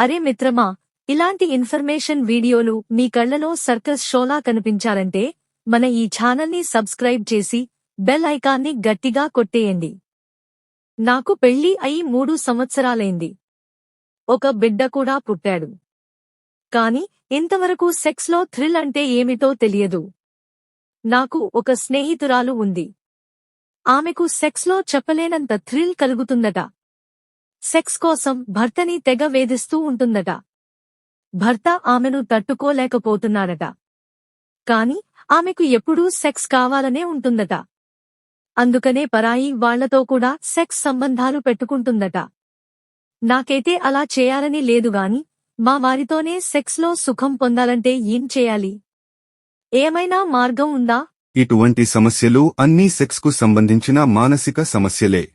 అరే మిత్రమా ఇలాంటి ఇన్ఫర్మేషన్ వీడియోలు మీ కళ్ళలో సర్కస్ షోలా కనిపించాలంటే మన ఈ ఛానల్ని సబ్స్క్రైబ్ చేసి బెల్ ఐకాన్ని గట్టిగా కొట్టేయండి. నాకు పెళ్ళి అయి మూడు సంవత్సరాలైంది. ఒక బిడ్డ కూడా పుట్టాడు. కాని ఇంతవరకు సెక్స్లో థ్రిల్ అంటే ఏమిటో తెలియదు. నాకు ఒక స్నేహితురాలు ఉంది. ఆమెకు సెక్స్లో చెప్పలేనంత థ్రిల్ కలుగుతుందట. సెక్స్ కోసం భర్తని తెగ వేధిస్తూ ఉంటుందట. భర్త ఆమెను తట్టుకోలేకపోతున్నాడట కాని ఆమెకు ఎప్పుడూ సెక్స్ కావాలనే ఉంటుందట. అందుకనే పరాయి వాళ్ళతో కూడా సెక్స్ సంబంధాలు పెట్టుకుంటుందట. నాకైతే అలా చేయాలని లేదుగాని మా వారితోనే సెక్స్లో సుఖం పొందాలంటే ఏం చేయాలి? ఏమైనా మార్గం ఉందా? ఇటువంటి సమస్యలు అన్నీ సెక్స్కు సంబంధించిన మానసిక సమస్యలే.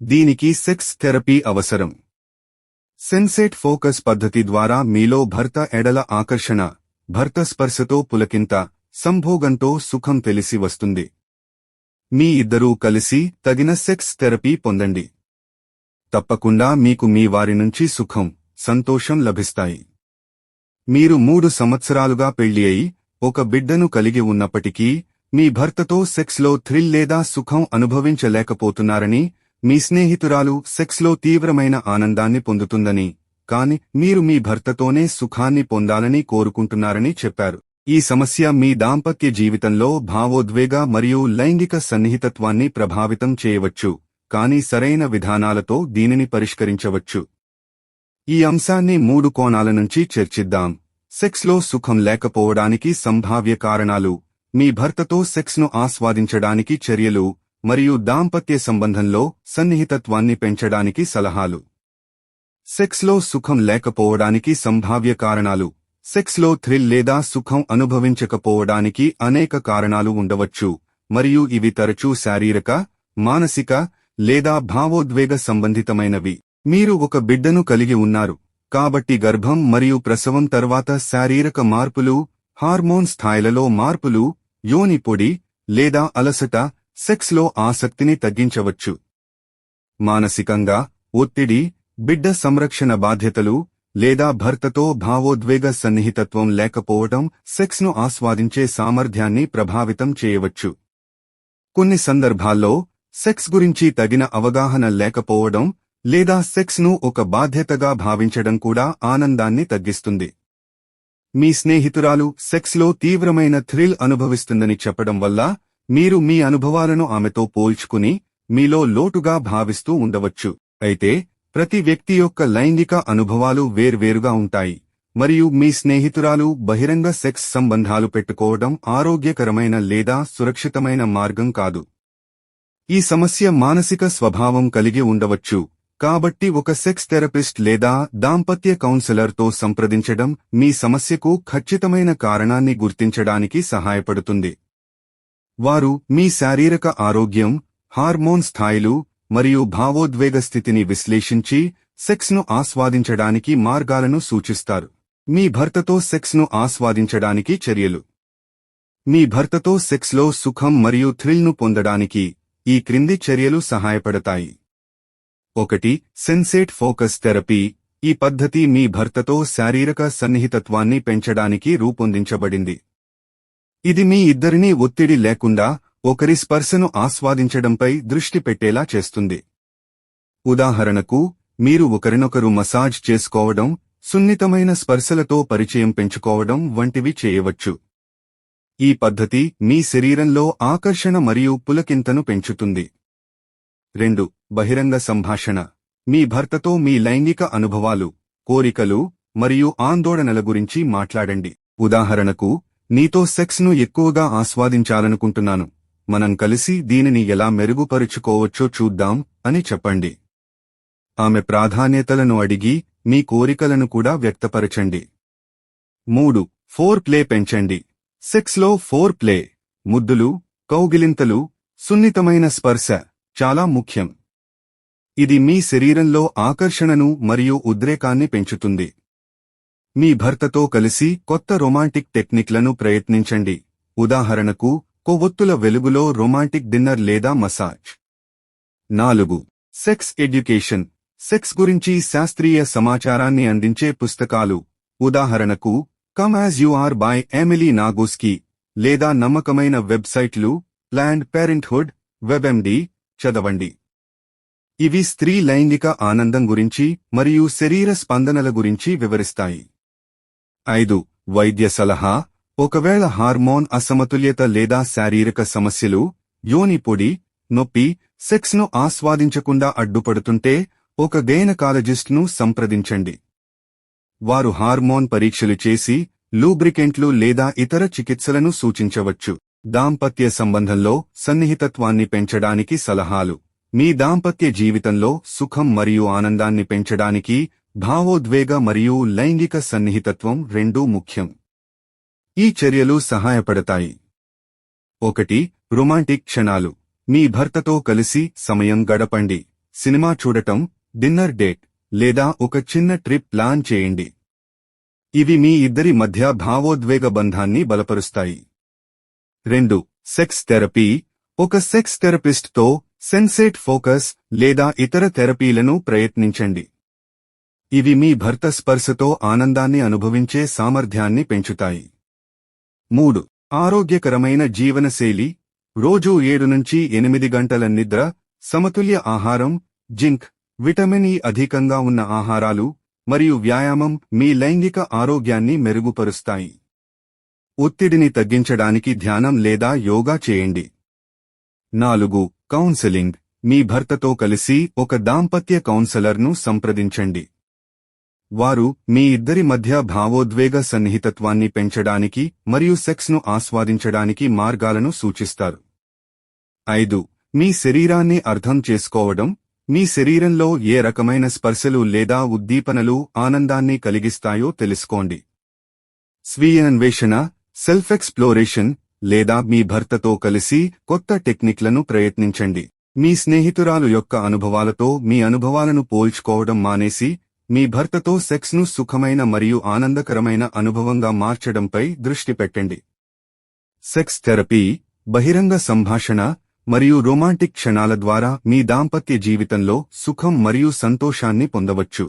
దీనికి సెక్స్ థెరపీ అవసరం. సెన్సేట్ ఫోకస్ పద్ధతి ద్వారా మీలో భర్త ఎడల ఆకర్షణ భర్త స్పర్శతో పులకింత సంభోగంతో సుఖం తెలిసి వస్తుంది. మీ ఇద్దరూ కలిసి తగిన సెక్స్ థెరపీ పొందండి. తప్పకుండా మీకు మీ వారి నుంచి సుఖం సంతోషం లభిస్తాయి. మీరు మూడు సంవత్సరాలుగా పెళ్ళి అయి ఒక బిడ్డను కలిగి ఉన్నప్పటికీ మీ భర్తతో సెక్స్లో థ్రిల్ లేదా సుఖం అనుభవించలేకపోతున్నారని మీ స్నేహితురాలు సెక్స్లో తీవ్రమైన ఆనందాన్ని పొందుతుందని కాని మీరు మీ భర్తతోనే సుఖాన్ని పొందాలని కోరుకుంటున్నారని చెప్పారు. ఈ సమస్య మీ దాంపత్య జీవితంలో భావోద్వేగ మరియు లైంగిక సన్నిహితత్వాన్ని ప్రభావితం చేయవచ్చు కాని సరైన విధానాలతో దీనిని పరిష్కరించవచ్చు. ఈ అంశాన్ని మూడు కోణాల నుంచి చర్చిద్దాం. సెక్స్లో సుఖం లేకపోవడానికి సంభావ్య కారణాలు మీ భర్తతో సెక్స్ను ఆస్వాదించడానికి చర్యలు మరియు దాంపత్య సంబంధంలో సన్నిహితత్వాన్ని పెంచడానికి సలహాలు. సెక్స్లో సుఖం లేకపోవడానికి సంభావ్య కారణాలు. సెక్స్లో థ్రిల్ లేదా సుఖం అనుభవించకపోవడానికి అనేక కారణాలు ఉండవచ్చు మరియు ఇవి తరచూ శారీరక మానసిక లేదా భావోద్వేగ సంబంధితమైనవి. మీరు ఒక బిడ్డను కలిగి ఉన్నారు కాబట్టి గర్భం మరియు ప్రసవం తర్వాత శారీరక మార్పులు హార్మోన్ స్థాయిలలో మార్పులు యోని పొడి లేదా అలసట సెక్స్లో ఆసక్తిని తగ్గించవచ్చు. మానసికంగా ఒత్తిడి బిడ్డ సంరక్షణ బాధ్యతలు లేదా భర్తతో భావోద్వేగ సన్నిహితత్వం లేకపోవడం సెక్స్ను ఆస్వాదించే సామర్థ్యాన్ని ప్రభావితం చేయవచ్చు. కొన్ని సందర్భాల్లో సెక్స్ గురించి తగిన అవగాహన లేకపోవడం లేదా సెక్స్ను ఒక బాధ్యతగా భావించడం కూడా ఆనందాన్ని తగ్గిస్తుంది. మీ స్నేహితురాలు సెక్స్లో తీవ్రమైన థ్రిల్ అనుభవిస్తుందని చెప్పడం వల్ల మీరు మీ అనుభవాలను ఆమెతో పోల్చుకుని మీలో లోటుగా భావిస్తూ ఉండవచ్చు. అయితే ప్రతి వ్యక్తి యొక్క లైంగిక అనుభవాలు వేర్వేరుగా ఉంటాయి. మరియు మీ స్నేహితురాలు బహిరంగ సెక్స్ సంబంధాలు పెట్టుకోవడం ఆరోగ్యకరమైన లేదా సురక్షితమైన మార్గం కాదు. ఈ సమస్య మానసిక స్వభావం కలిగి ఉండవచ్చు. కాబట్టి ఒక సెక్స్ థెరపిస్ట్ లేదా దాంపత్య కౌన్సిలర్తో సంప్రదించడం మీ సమస్యకు ఖచ్చితమైన కారణాన్ని గుర్తించడానికి సహాయపడుతుంది. వారు మీ శారీరక ఆరోగ్యం హార్మోన్ స్థాయిలు మరియు భావోద్వేగ స్థితిని విశ్లేషించి సెక్స్ను ఆస్వాదించడానికి మార్గాలను సూచిస్తారు. మీ భర్తతో సెక్స్ను ఆస్వాదించడానికి చర్యలు. మీ భర్తతో సెక్స్లో సుఖం మరియు థ్రిల్ను పొందడానికి ఈ క్రింది చర్యలు సహాయపడతాయి. ఒకటి సెన్సేట్ ఫోకస్ థెరపీ. ఈ పద్ధతి మీ భర్తతో శారీరక సన్నిహితత్వాన్ని పెంచడానికి రూపొందించబడింది. ఇది మీ ఇద్దరినీ ఒత్తిడి లేకుండా ఒకరి స్పర్శను ఆస్వాదించడంపై దృష్టి పెట్టేలా చేస్తుంది. ఉదాహరణకు మీరు ఒకరినొకరు మసాజ్ చేసుకోవడం సున్నితమైన స్పర్శలతో పరిచయం పెంచుకోవడం వంటివి చేయవచ్చు. ఈ పద్ధతి మీ శరీరంలో ఆకర్షణ మరియు పులకింతను పెంచుతుంది. రెండు బహిరంగ సంభాషణ. మీ భర్తతో మీ లైంగిక అనుభవాలు కోరికలు మరియు ఆందోళనల గురించి మాట్లాడండి. ఉదాహరణకు నీతో సెక్స్ను ఎక్కువగా ఆస్వాదించాలనుకుంటున్నాను. మనం కలిసి దీనిని ఎలా మెరుగుపరుచుకోవచ్చో చూద్దాం అని చెప్పండి. ఆమె ప్రాధాన్యతలను అడిగి మీ కోరికలను కూడా వ్యక్తపరచండి. మూడు ఫోర్ ప్లే పెంచండి. సెక్స్లో ఫోర్ ప్లే ముద్దులు కౌగిలింతలు సున్నితమైన స్పర్శ చాలా ముఖ్యం. ఇది మీ శరీరంలో ఆకర్షణను మరియు ఉద్రేకాన్ని పెంచుతుంది. మీ భర్తతో కలిసి కొత్త రొమాంటిక్ టెక్నిక్లను ప్రయత్నించండి. ఉదాహరణకు కొవ్వొత్తుల వెలుగులో రొమాంటిక్ డిన్నర్ లేదా మసాజ్. నాలుగు. Sex education. సెక్స్ గురించి శాస్త్రీయ సమాచారాన్ని అందించే పుస్తకాలు. ఉదాహరణకు come as you are by Emily Nagoski లేదా నమ్మకమైన వెబ్సైట్లు ప్లాండ్ పేరెంట్హుడ్ వెబ్ఎండి చదవండి. ఇవి స్త్రీ లైంగిక ఆనందం గురించి మరియు శరీర స్పందనల గురించి వివరిస్తాయి. ఐదు వైద్య సలహా ఒకవేళ హార్మోన్ అసమతుల్యత లేదా శారీరక సమస్యలు యోని పొడి నొప్పి సెక్స్ను ఆస్వాదించకుండా అడ్డుపడుతుంటే ఒక గైనకాలజిస్ట్ను సంప్రదించండి. వారు హార్మోన్ పరీక్షలు చేసి లూబ్రికెంట్లు లేదా ఇతర చికిత్సలను సూచించవచ్చు. దాంపత్య సంబంధంలో సన్నిహితత్వాన్ని పెంచడానికి సలహాలు. మీ దాంపత్య జీవితంలో సుఖం మరియు ఆనందాన్ని పెంచడానికి భావోద్వేగ మరియు లైంగిక సన్నిహితత్వం రెండూ ముఖ్యం. ఈ చర్యలు సహాయపడతాయి. ఒకటి రొమాంటిక్ క్షణాలు. మీ భర్తతో కలిసి సమయం గడపండి. సినిమా చూడటం డిన్నర్ డేట్ లేదా ఒక చిన్న ట్రిప్ ప్లాన్ చేయండి. ఇవి మీ ఇద్దరి మధ్య భావోద్వేగ బంధాన్ని బలపరుస్తాయి. రెండు సెక్స్ థెరపీ. ఒక సెక్స్ థెరపిస్ట్తో సెన్సేట్ ఫోకస్ లేదా ఇతర థెరపీలను ప్రయత్నించండి. ఇవి మీ భర్త స్పర్శతో ఆనందాన్ని అనుభవించే సామర్థ్యాన్ని పెంచుతాయి. మూడు. ఆరోగ్యకరమైన జీవనశైలి. రోజూ ఏడు నుంచి ఎనిమిది గంటల నిద్ర సమతుల్య ఆహారం జింక్ విటమిన్ ఇ అధికంగా ఉన్న ఆహారాలు మరియు వ్యాయామం మీ లైంగిక ఆరోగ్యాన్ని మెరుగుపరుస్తాయి. ఒత్తిడిని తగ్గించడానికి ధ్యానం లేదా యోగా చేయండి. నాలుగు. కౌన్సెలింగ్. మీ భర్తతో కలిసి ఒక దాంపత్య కౌన్సెలర్ను సంప్రదించండి. వారు మీ ఇద్దరి మధ్య భావోద్వేగ సన్నిహితత్వాన్ని పెంచడానికి మరియు సెక్స్ను ఆస్వాదించడానికి మార్గాలను సూచిస్తారు. ఐదు మీ శరీరాన్ని అర్థం చేసుకోవడం మీ శరీరంలో ఏ రకమైన స్పర్శలు లేదా ఉద్దీపనలు ఆనందాన్ని కలిగిస్తాయో తెలుసుకోండి. స్వీయ అన్వేషణ సెల్ఫ్ ఎక్స్ప్లోరేషన్ లేదా మీ భర్తతో కలిసి కొత్త టెక్నిక్లను ప్రయత్నించండి. మీ స్నేహితురాలు యొక్క అనుభవాలతో మీ అనుభవాలను పోల్చుకోవడం మానేసి మీ భర్తతో సెక్స్ను సుఖమైన మరియు ఆనందకరమైన అనుభవంగా మార్చడంపై దృష్టి పెట్టండి. సెక్స్ థెరపీ బహిరంగ సంభాషణ మరియు రొమాంటిక్ క్షణాల ద్వారా మీ దాంపత్య జీవితంలో సుఖం మరియు సంతోషాన్ని పొందవచ్చు.